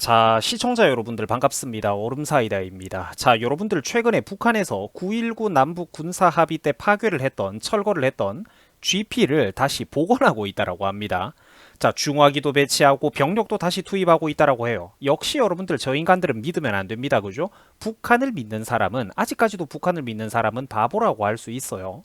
자, 시청자 여러분들 반갑습니다. 얼음사이다입니다. 자, 여러분들 최근에 북한에서 9.19 남북 군사 합의 때 파괴를 했던, 철거를 했던 GP를 다시 복원하고 있다라고 합니다. 자, 중화기도 배치하고 병력도 다시 투입하고 있다라고 해요. 역시 여러분들 저 인간들은 믿으면 안 됩니다. 그죠? 북한을 믿는 사람은 아직까지도 북한을 믿는 사람은 바보라고 할 수 있어요.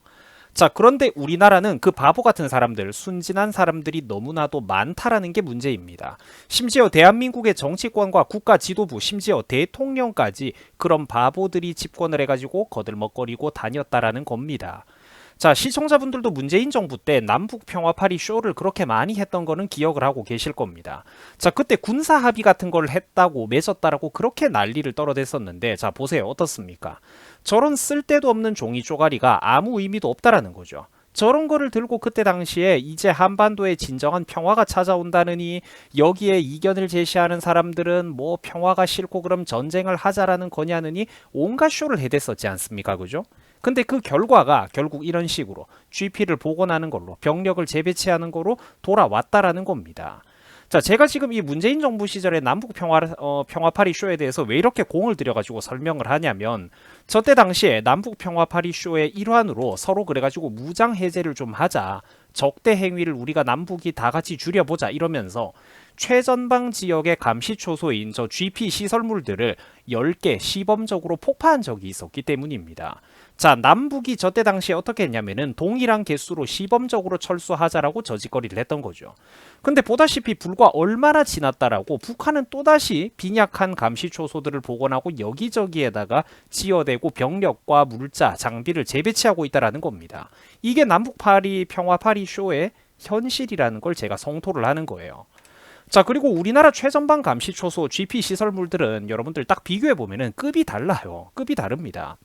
자, 그런데 우리나라는 그 바보 같은 사람들, 순진한 사람들이 너무나도 많다라는 게 문제입니다. 심지어 대한민국의 정치권과 국가 지도부, 심지어 대통령까지 그런 바보들이 집권을 해가지고 거들먹거리고 다녔다라는 겁니다. 자, 시청자분들도 문재인 정부 때 남북 평화 파리 쇼를 그렇게 많이 했던 거는 기억을 하고 계실 겁니다. 자, 그때 군사 합의 같은 걸 했다고 맺었다라고 그렇게 난리를 떨어댔었는데, 자, 보세요. 어떻습니까? 저런 쓸데도 없는 종이 쪼가리가 아무 의미도 없다라는 거죠. 저런 거를 들고 그때 당시에 이제 한반도에 진정한 평화가 찾아온다느니 여기에 이견을 제시하는 사람들은 뭐 평화가 싫고 그럼 전쟁을 하자라는 거냐느니 온갖 쇼를 해댔었지 않습니까? 그죠? 근데 그 결과가 결국 이런 식으로 GP를 복원하는 걸로 병력을 재배치하는 거로 돌아왔다라는 겁니다. 자, 제가 지금 이 문재인 정부 시절의 남북 평화 어, 평화 파리 쇼에 대해서 왜 이렇게 공을 들여가지고 설명을 하냐면 저때 당시에 남북 평화 파리 쇼의 일환으로 서로 그래가지고 무장 해제를 좀 하자 적대 행위를 우리가 남북이 다 같이 줄여보자 이러면서 최전방 지역의 감시 초소인 저 GP 시설물들을 10개 시범적으로 폭파한 적이 있었기 때문입니다. 자, 남북이 저때 당시에 어떻게 했냐면은 동일한 개수로 시범적으로 철수하자라고 저짓거리를 했던 거죠. 근데 보다시피 불과 얼마나 지났다라고 북한은 또다시 빈약한 감시 초소들을 복원하고 여기저기에다가 지어대고 병력과 물자, 장비를 재배치하고 있다라는 겁니다. 이게 남북 파리 평화 파리 쇼의 현실이라는 걸 제가 성토를 하는 거예요. 자 그리고 우리나라 최전방 감시 초소 GP 시설물들은 여러분들 딱 비교해 보면은 급이 달라요. 급이 다릅니다.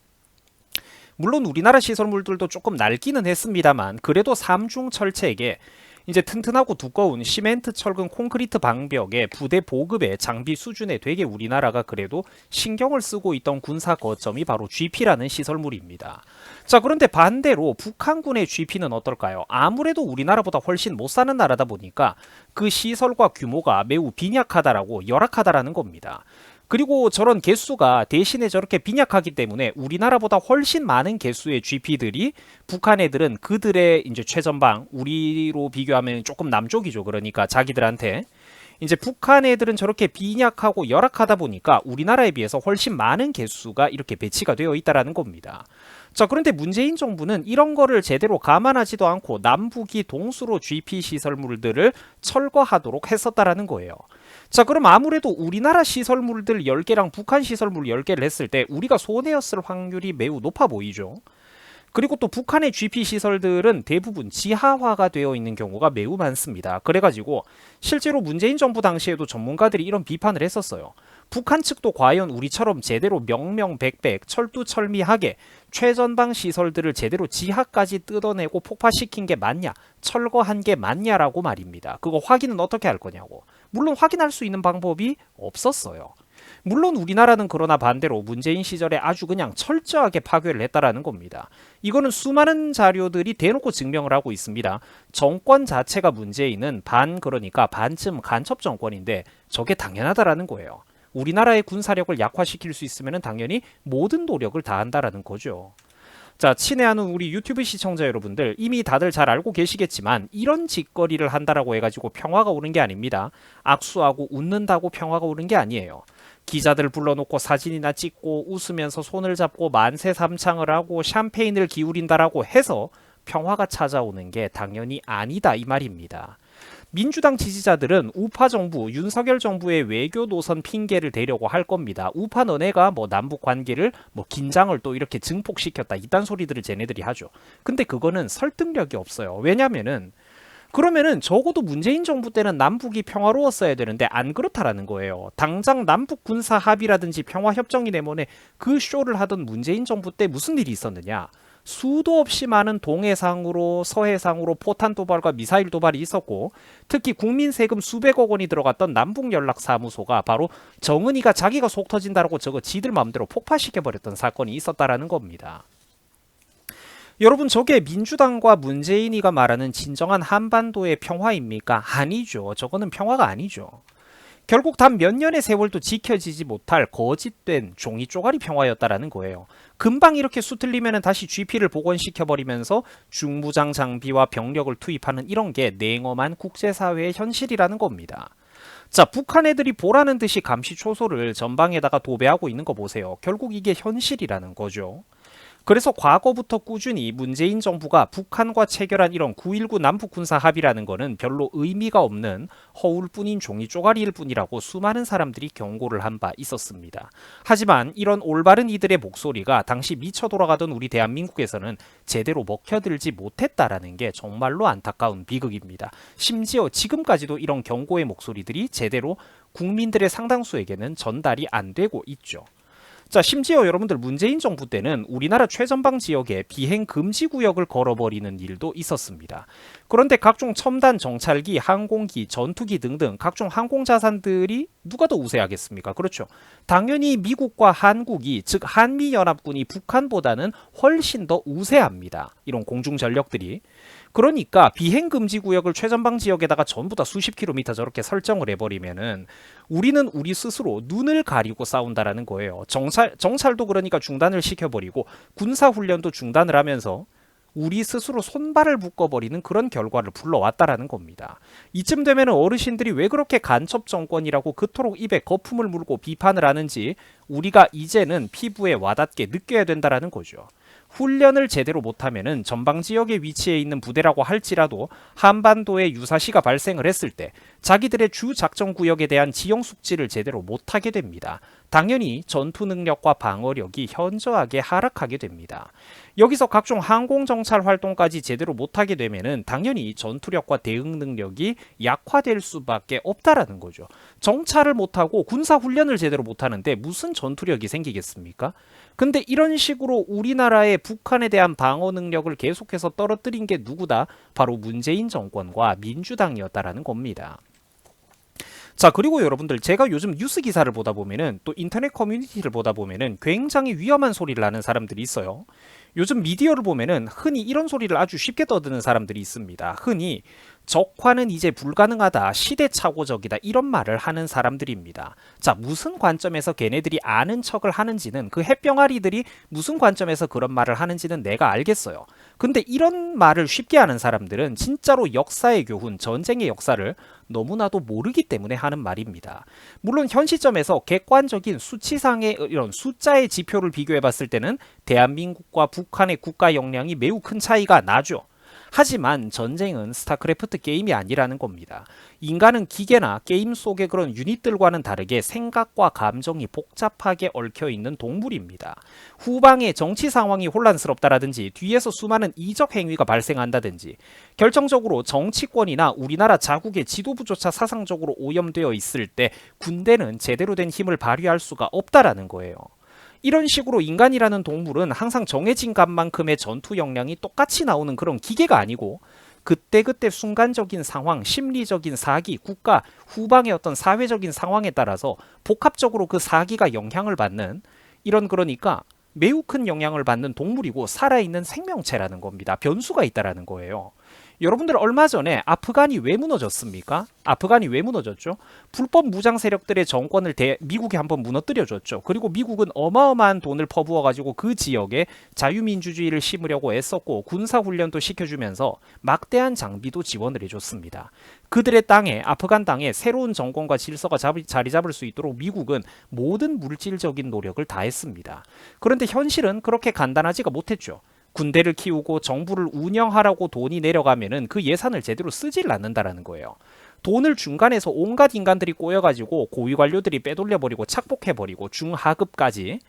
물론 우리나라 시설물들도 조금 낡기는 했습니다만 그래도 삼중 철책에 이제 튼튼하고 두꺼운 시멘트 철근 콘크리트 방벽에 부대 보급의 장비 수준에 되게 우리나라가 그래도 신경을 쓰고 있던 군사 거점이 바로 GP라는 시설물입니다. 자 그런데 반대로 북한군의 GP는 어떨까요? 아무래도 우리나라보다 훨씬 못 사는 나라다 보니까 그 시설과 규모가 매우 빈약하다라고 열악하다라는 겁니다. 그리고 저런 개수가 대신에 저렇게 빈약하기 때문에 우리나라보다 훨씬 많은 개수의 GP들이 북한 애들은 그들의 이제 최전방 우리로 비교하면 조금 남쪽이죠. 그러니까 자기들한테 이제 북한 애들은 저렇게 빈약하고 열악하다 보니까 우리나라에 비해서 훨씬 많은 개수가 이렇게 배치가 되어 있다라는 겁니다. 자, 그런데 문재인 정부는 이런 거를 제대로 감안하지도 않고 남북이 동수로 GP 시설물들을 철거하도록 했었다라는 거예요. 자, 그럼 아무래도 우리나라 시설물들 10개랑 북한 시설물 10개를 했을 때 우리가 손해였을 확률이 매우 높아 보이죠. 그리고 또 북한의 GP 시설들은 대부분 지하화가 되어 있는 경우가 매우 많습니다. 그래가지고 실제로 문재인 정부 당시에도 전문가들이 이런 비판을 했었어요. 북한 측도 과연 우리처럼 제대로 명명백백 철두철미하게 최전방 시설들을 제대로 지하까지 뜯어내고 폭파시킨 게 맞냐, 철거한 게 맞냐라고 말입니다. 그거 확인은 어떻게 할 거냐고. 물론 확인할 수 있는 방법이 없었어요. 물론 우리나라는 그러나 반대로 문재인 시절에 아주 그냥 철저하게 파괴를 했다라는 겁니다. 이거는 수많은 자료들이 대놓고 증명을 하고 있습니다. 정권 자체가 문재인은 반 그러니까 반쯤 간첩 정권인데 저게 당연하다라는 거예요. 우리나라의 군사력을 약화시킬 수 있으면 당연히 모든 노력을 다한다라는 거죠. 자, 친애하는 우리 유튜브 시청자 여러분들 이미 다들 잘 알고 계시겠지만 이런 짓거리를 한다라고 해가지고 평화가 오는 게 아닙니다. 악수하고 웃는다고 평화가 오는 게 아니에요. 기자들 불러놓고 사진이나 찍고 웃으면서 손을 잡고 만세 삼창을 하고 샴페인을 기울인다라고 해서 평화가 찾아오는 게 당연히 아니다 이 말입니다. 민주당 지지자들은 우파 정부, 윤석열 정부의 외교 노선 핑계를 대려고 할 겁니다. 우파 너네가 뭐 남북 관계를 뭐 긴장을 또 이렇게 증폭시켰다. 이딴 소리들을 쟤네들이 하죠. 근데 그거는 설득력이 없어요. 왜냐면은 그러면은 적어도 문재인 정부 때는 남북이 평화로웠어야 되는데 안 그렇다라는 거예요. 당장 남북 군사 합의라든지 평화 협정이 내모네 그 쇼를 하던 문재인 정부 때 무슨 일이 있었느냐? 수도 없이 많은 동해상으로 서해상으로 포탄 도발과 미사일 도발이 있었고 특히 국민 세금 수백억 원이 들어갔던 남북 연락 사무소가 바로 정은이가 자기가 속 터진다라고 저거 지들 마음대로 폭파시켜 버렸던 사건이 있었다라는 겁니다. 여러분 저게 민주당과 문재인이가 말하는 진정한 한반도의 평화입니까? 아니죠. 저거는 평화가 아니죠. 결국 단 몇 년의 세월도 지켜지지 못할 거짓된 종이 쪼가리 평화였다라는 거예요. 금방 이렇게 수틀리면 다시 GP를 복원시켜버리면서 중무장 장비와 병력을 투입하는 이런 게 냉엄한 국제사회의 현실이라는 겁니다. 자, 북한 애들이 보라는 듯이 감시 초소를 전방에다가 도배하고 있는 거 보세요. 결국 이게 현실이라는 거죠. 그래서 과거부터 꾸준히 문재인 정부가 북한과 체결한 이런 9.19 남북 군사 합의라는 거는 별로 의미가 없는 허울뿐인 종이 쪼가리일 뿐이라고 수많은 사람들이 경고를 한 바 있었습니다. 하지만 이런 올바른 이들의 목소리가 당시 미쳐 돌아가던 우리 대한민국에서는 제대로 먹혀들지 못했다라는 게 정말로 안타까운 비극입니다. 심지어 지금까지도 이런 경고의 목소리들이 제대로 국민들의 상당수에게는 전달이 안 되고 있죠. 자, 심지어 여러분들 문재인 정부 때는 우리나라 최전방 지역에 비행 금지 구역을 걸어버리는 일도 있었습니다. 그런데 각종 첨단 정찰기, 항공기, 전투기 등등 각종 항공 자산들이 누가 더 우세하겠습니까? 그렇죠. 당연히 미국과 한국이 즉 한미 연합군이 북한보다는 훨씬 더 우세합니다. 이런 공중 전력들이. 그러니까 비행 금지 구역을 최전방 지역에다가 전부 다 수십 킬로미터 저렇게 설정을 해버리면은 우리는 우리 스스로 눈을 가리고 싸운다라는 거예요. 정찰 정찰도 그러니까 중단을 시켜버리고 군사 훈련도 중단을 하면서 우리 스스로 손발을 묶어버리는 그런 결과를 불러왔다라는 겁니다. 이쯤 되면 어르신들이 왜 그렇게 간첩 정권이라고 그토록 입에 거품을 물고 비판을 하는지 우리가 이제는 피부에 와닿게 느껴야 된다라는 거죠. 훈련을 제대로 못하면은 전방 지역에 위치해 있는 부대라고 할지라도 한반도에 유사시가 발생을 했을 때 자기들의 주 작전 구역에 대한 지형 숙지를 제대로 못하게 됩니다. 당연히 전투 능력과 방어력이 현저하게 하락하게 됩니다. 여기서 각종 항공 정찰 활동까지 제대로 못하게 되면은 당연히 전투력과 대응 능력이 약화될 수밖에 없다라는 거죠. 정찰을 못하고 군사 훈련을 제대로 못하는데 무슨 전투력이 생기겠습니까? 근데 이런 식으로 우리나라의 북한에 대한 방어 능력을 계속해서 떨어뜨린 게 누구다? 바로 문재인 정권과 민주당이었다라는 겁니다. 자 그리고 여러분들 제가 요즘 뉴스 기사를 보다 보면은 또 인터넷 커뮤니티를 보다 보면은 굉장히 위험한 소리를 하는 사람들이 있어요. 요즘 미디어를 보면은 흔히 이런 소리를 아주 쉽게 떠드는 사람들이 있습니다. 흔히 적화는 이제 불가능하다, 시대착오적이다 이런 말을 하는 사람들입니다. 자 무슨 관점에서 걔네들이 아는 척을 하는지는 그 햇병아리들이 무슨 관점에서 그런 말을 하는지는 내가 알겠어요. 근데 이런 말을 쉽게 하는 사람들은 진짜로 역사의 교훈, 전쟁의 역사를 너무나도 모르기 때문에 하는 말입니다. 물론 현 시점에서 객관적인 수치상의 이런 숫자의 지표를 비교해 봤을 때는 대한민국과 북한의 국가 역량이 매우 큰 차이가 나죠. 하지만 전쟁은 스타크래프트 게임이 아니라는 겁니다. 인간은 기계나 게임 속의 그런 유닛들과는 다르게 생각과 감정이 복잡하게 얽혀 있는 동물입니다. 후방의 정치 상황이 혼란스럽다라든지 뒤에서 수많은 이적 행위가 발생한다든지 결정적으로 정치권이나 우리나라 자국의 지도부조차 사상적으로 오염되어 있을 때 군대는 제대로 된 힘을 발휘할 수가 없다라는 거예요. 이런 식으로 인간이라는 동물은 항상 정해진 값만큼의 전투 역량이 똑같이 나오는 그런 기계가 아니고 그때그때 순간적인 상황, 심리적인 사기, 국가, 후방의 어떤 사회적인 상황에 따라서 복합적으로 그 사기가 영향을 받는 이런 그러니까 매우 큰 영향을 받는 동물이고 살아있는 생명체라는 겁니다. 변수가 있다라는 거예요. 여러분들 얼마 전에 아프간이 왜 무너졌습니까? 아프간이 왜 무너졌죠? 불법 무장 세력들의 정권을 대, 미국이 한번 무너뜨려줬죠. 그리고 미국은 어마어마한 돈을 퍼부어 가지고 그 지역에 자유민주주의를 심으려고 애썼고 군사훈련도 시켜주면서 막대한 장비도 지원을 해줬습니다. 그들의 땅에 아프간 땅에 새로운 정권과 질서가 잡, 자리 잡을 수 있도록 미국은 모든 물질적인 노력을 다했습니다. 그런데 현실은 그렇게 간단하지가 못했죠. 군대를 키우고 정부를 운영하라고 돈이 내려가면은 그 예산을 제대로 쓰질 않는다라는 거예요. 돈을 중간에서 온갖 인간들이 꼬여가지고 고위 관료들이 빼돌려버리고 착복해버리고 중하급까지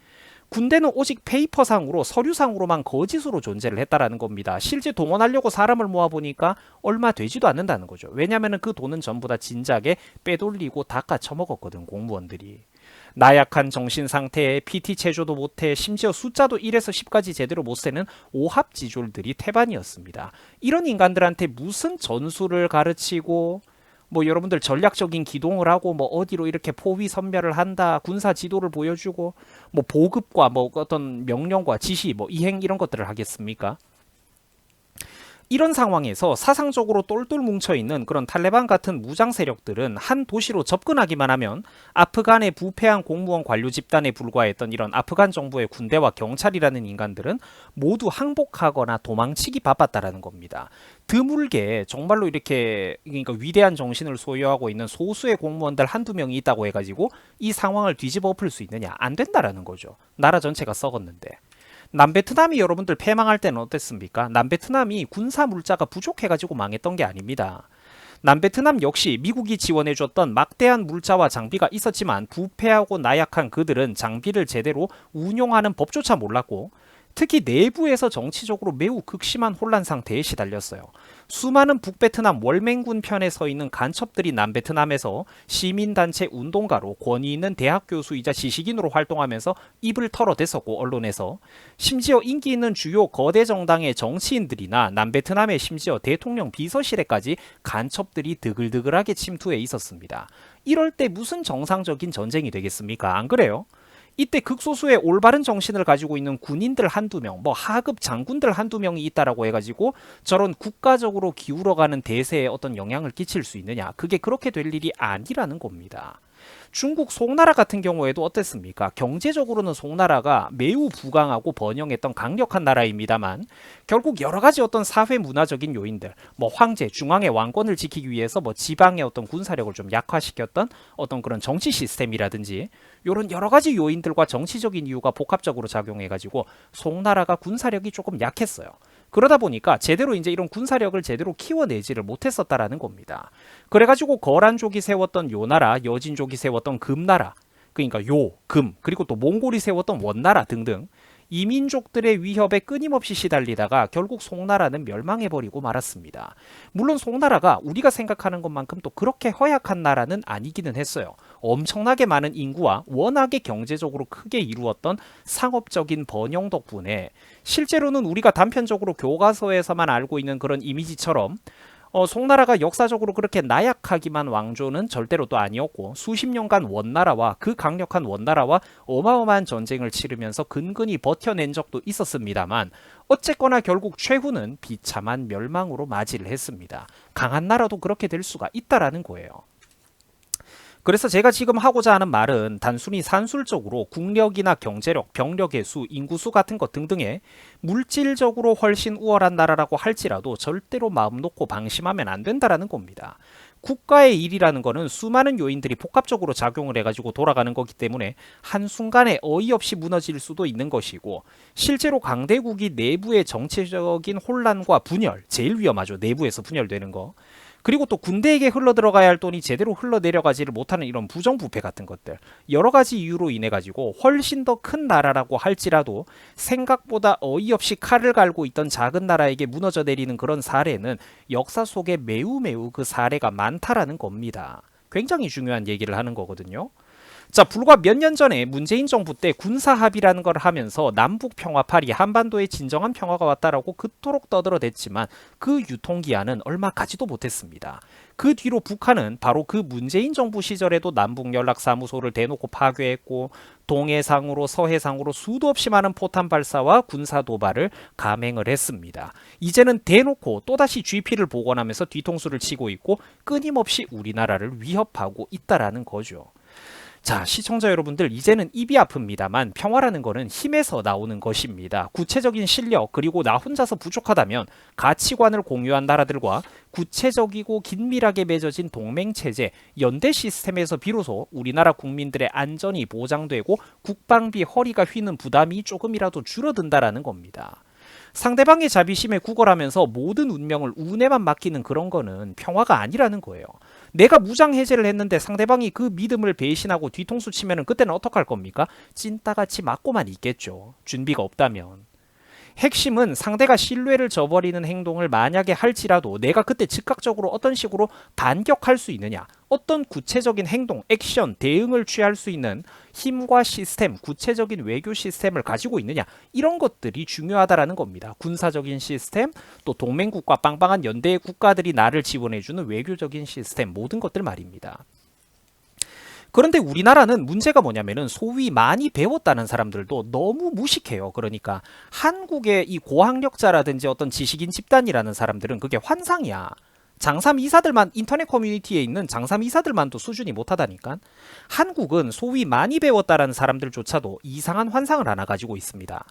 군대는 오직 페이퍼상으로 서류상으로만 거짓으로 존재를 했다라는 겁니다. 실제 동원하려고 사람을 모아보니까 얼마 되지도 않는다는 거죠. 왜냐하면 그 돈은 전부 다 진작에 빼돌리고 닦아 처먹었거든 공무원들이. 나약한 정신 상태에 PT 체조도 못해 심지어 숫자도 1에서 10까지 제대로 못 세는 오합지졸들이 태반이었습니다. 이런 인간들한테 무슨 전술을 가르치고 뭐 여러분들 전략적인 기동을 하고 뭐 어디로 이렇게 포위 선멸을 한다 군사 지도를 보여주고 뭐 보급과 뭐 어떤 명령과 지시 뭐 이행 이런 것들을 하겠습니까? 이런 상황에서 사상적으로 똘똘 뭉쳐 있는 그런 탈레반 같은 무장 세력들은 한 도시로 접근하기만 하면 아프간의 부패한 공무원 관료 집단에 불과했던 이런 아프간 정부의 군대와 경찰이라는 인간들은 모두 항복하거나 도망치기 바빴다라는 겁니다. 드물게 정말로 이렇게 그러니까 위대한 정신을 소유하고 있는 소수의 공무원들 한두 명이 있다고 해가지고 이 상황을 뒤집어 엎을 수 있느냐 안 된다라는 거죠. 나라 전체가 썩었는데. 남베트남이 여러분들 패망할 때는 어땠습니까? 남베트남이 군사 물자가 부족해가지고 망했던 게 아닙니다. 남베트남 역시 미국이 지원해줬던 막대한 물자와 장비가 있었지만 부패하고 나약한 그들은 장비를 제대로 운용하는 법조차 몰랐고 특히 내부에서 정치적으로 매우 극심한 혼란 상태에 시달렸어요. 수많은 북베트남 월맹군 편에 서 있는 간첩들이 남베트남에서 시민단체 운동가로 권위 있는 대학 교수이자 지식인으로 활동하면서 입을 털어댔었고 언론에서 심지어 인기 있는 주요 거대 정당의 정치인들이나 남베트남의 심지어 대통령 비서실에까지 간첩들이 드글드글하게 침투해 있었습니다. 이럴 때 무슨 정상적인 전쟁이 되겠습니까? 안 그래요? 이때 극소수의 올바른 정신을 가지고 있는 군인들 한두 명, 뭐 하급 장군들 한두 명이 있다라고 해가지고 저런 국가적으로 기울어가는 대세에 어떤 영향을 끼칠 수 있느냐? 그게 그렇게 될 일이 아니라는 겁니다. 중국 송나라 같은 경우에도 어땠습니까? 경제적으로는 송나라가 매우 부강하고 번영했던 강력한 나라입니다만 결국 여러 가지 어떤 사회 문화적인 요인들, 뭐 황제, 중앙의 왕권을 지키기 위해서 뭐 지방의 어떤 군사력을 좀 약화시켰던 어떤 그런 정치 시스템이라든지 이런 여러 가지 요인들과 정치적인 이유가 복합적으로 작용해 가지고 송나라가 군사력이 조금 약했어요. 그러다 보니까 제대로 이제 이런 군사력을 제대로 키워내지를 못했었다라는 겁니다. 그래가지고 거란족이 세웠던 요나라, 여진족이 세웠던 금나라, 그러니까 요, 금, 그리고 또 몽골이 세웠던 원나라 등등 이민족들의 위협에 끊임없이 시달리다가 결국 송나라는 멸망해버리고 말았습니다. 물론 송나라가 우리가 생각하는 것만큼 또 그렇게 허약한 나라는 아니기는 했어요. 엄청나게 많은 인구와 워낙에 경제적으로 크게 이루었던 상업적인 번영 덕분에 실제로는 우리가 단편적으로 교과서에서만 알고 있는 그런 이미지처럼 어, 송나라가 역사적으로 그렇게 나약하기만 왕조는 절대로 또 아니었고 수십 년간 원나라와 그 강력한 원나라와 어마어마한 전쟁을 치르면서 근근히 버텨낸 적도 있었습니다만 어쨌거나 결국 최후는 비참한 멸망으로 맞이를 했습니다. 강한 나라도 그렇게 될 수가 있다라는 거예요. 그래서 제가 지금 하고자 하는 말은 단순히 산술적으로 국력이나 경제력, 병력의 수, 인구수 같은 것 등등의 물질적으로 훨씬 우월한 나라라고 할지라도 절대로 마음 놓고 방심하면 안 된다라는 겁니다. 국가의 일이라는 거는 수많은 요인들이 복합적으로 작용을 해가지고 돌아가는 거기 때문에 한순간에 어이없이 무너질 수도 있는 것이고 실제로 강대국이 내부의 정치적인 혼란과 분열, 제일 위험하죠. 내부에서 분열되는 거. 그리고 또 군대에게 흘러 들어가야 할 돈이 제대로 흘러 내려가지를 못하는 이런 부정부패 같은 것들 여러 가지 이유로 인해 가지고 훨씬 더 큰 나라라고 할지라도 생각보다 어이없이 칼을 갈고 있던 작은 나라에게 무너져 내리는 그런 사례는 역사 속에 매우 매우 그 사례가 많다라는 겁니다. 굉장히 중요한 얘기를 하는 거거든요. 자, 불과 몇 년 전에 문재인 정부 때 군사 합의라는 걸 하면서 남북 평화 파리 한반도에 진정한 평화가 왔다라고 그토록 떠들어댔지만 그 유통기한은 얼마 가지도 못했습니다. 그 뒤로 북한은 바로 그 문재인 정부 시절에도 남북 연락 사무소를 대놓고 파괴했고 동해상으로 서해상으로 수도 없이 많은 포탄 발사와 군사 도발을 감행을 했습니다. 이제는 대놓고 또다시 GP를 복원하면서 뒤통수를 치고 있고 끊임없이 우리나라를 위협하고 있다라는 거죠. 자, 시청자 여러분들, 이제는 입이 아픕니다만 평화라는 거는 힘에서 나오는 것입니다. 구체적인 실력, 그리고 나 혼자서 부족하다면 가치관을 공유한 나라들과 구체적이고 긴밀하게 맺어진 동맹 체제, 연대 시스템에서 비로소 우리나라 국민들의 안전이 보장되고 국방비 허리가 휘는 부담이 조금이라도 줄어든다라는 겁니다. 상대방의 자비심에 구걸하면서 모든 운명을 운에만 맡기는 그런 거는 평화가 아니라는 거예요. 내가 무장 해제를 했는데 상대방이 그 믿음을 배신하고 뒤통수 치면은 그때는 어떡할 겁니까? 찐따같이 맞고만 있겠죠. 준비가 없다면. 핵심은 상대가 신뢰를 저버리는 행동을 만약에 할지라도 내가 그때 즉각적으로 어떤 식으로 반격할 수 있느냐, 어떤 구체적인 행동, 액션, 대응을 취할 수 있는 힘과 시스템, 구체적인 외교 시스템을 가지고 있느냐, 이런 것들이 중요하다라는 겁니다. 군사적인 시스템, 또 동맹국과 빵빵한 연대 국가들이 나를 지원해주는 외교적인 시스템, 모든 것들 말입니다. 그런데 우리나라는 문제가 뭐냐면은 소위 많이 배웠다는 사람들도 너무 무식해요. 그러니까 한국의 이 고학력자라든지 어떤 지식인 집단이라는 사람들은 그게 환상이야. 장삼 이사들만 인터넷 커뮤니티에 있는 장삼 이사들만도 수준이 못하다니까. 한국은 소위 많이 배웠다라는 사람들조차도 이상한 환상을 하나 가지고 있습니다.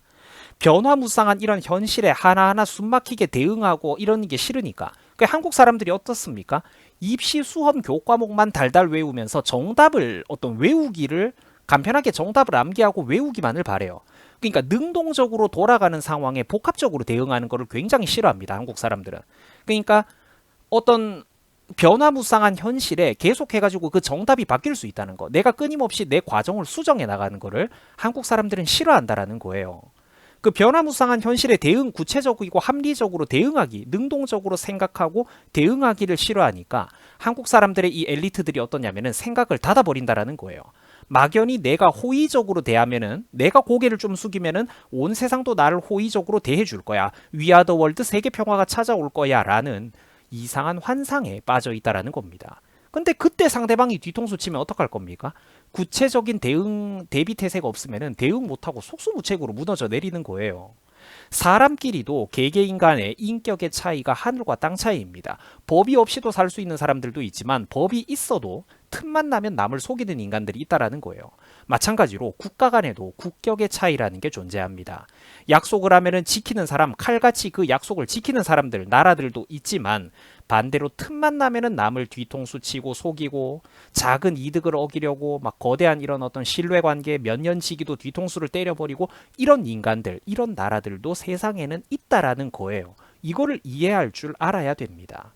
변화무쌍한 이런 현실에 하나하나 숨막히게 대응하고 이러는 게 싫으니까. 그 한국 사람들이 어떻습니까? 입시 수험 교과목만 달달 외우면서 정답을 어떤 외우기를 간편하게 정답을 암기하고 외우기만을 바래요. 그러니까 능동적으로 돌아가는 상황에 복합적으로 대응하는 것을 굉장히 싫어합니다. 한국 사람들은. 그러니까 어떤 변화무쌍한 현실에 계속해가지고 그 정답이 바뀔 수 있다는 거. 내가 끊임없이 내 과정을 수정해 나가는 거를 한국 사람들은 싫어한다라는 거예요. 그 변화무쌍한 현실에 대응 구체적이고 합리적으로 대응하기, 능동적으로 생각하고 대응하기를 싫어하니까 한국 사람들의 이 엘리트들이 어떠냐면은 생각을 닫아버린다라는 거예요. 막연히 내가 호의적으로 대하면은 내가 고개를 좀 숙이면은 온 세상도 나를 호의적으로 대해 줄 거야. 위아더 월드 세계 평화가 찾아올 거야라는 이상한 환상에 빠져 있다라는 겁니다. 근데 그때 상대방이 뒤통수 치면 어떡할 겁니까? 구체적인 대응 대비 태세가 없으면은 대응 못하고 속수무책으로 무너져 내리는 거예요. 사람끼리도 개개인 간의 인격의 차이가 하늘과 땅 차이입니다. 법이 없이도 살 수 있는 사람들도 있지만 법이 있어도 틈만 나면 남을 속이는 인간들이 있다라는 거예요. 마찬가지로 국가 간에도 국격의 차이라는 게 존재합니다. 약속을 하면은 지키는 사람, 칼같이 그 약속을 지키는 사람들, 나라들도 있지만 반대로 틈만 나면은 남을 뒤통수 치고 속이고 작은 이득을 얻으려고 막 거대한 이런 어떤 신뢰 관계 몇년 지기도 뒤통수를 때려버리고 이런 인간들, 이런 나라들도 세상에는 있다라는 거예요. 이거를 이해할 줄 알아야 됩니다.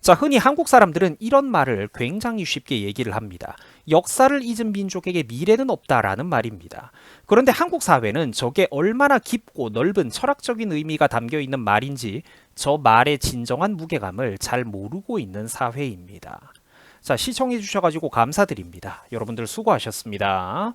자, 흔히 한국 사람들은 이런 말을 굉장히 쉽게 얘기를 합니다. 역사를 잊은 민족에게 미래는 없다라는 말입니다. 그런데 한국 사회는 저게 얼마나 깊고 넓은 철학적인 의미가 담겨 있는 말인지 저 말의 진정한 무게감을 잘 모르고 있는 사회입니다. 자, 시청해 주셔가지고 감사드립니다. 여러분들 수고하셨습니다.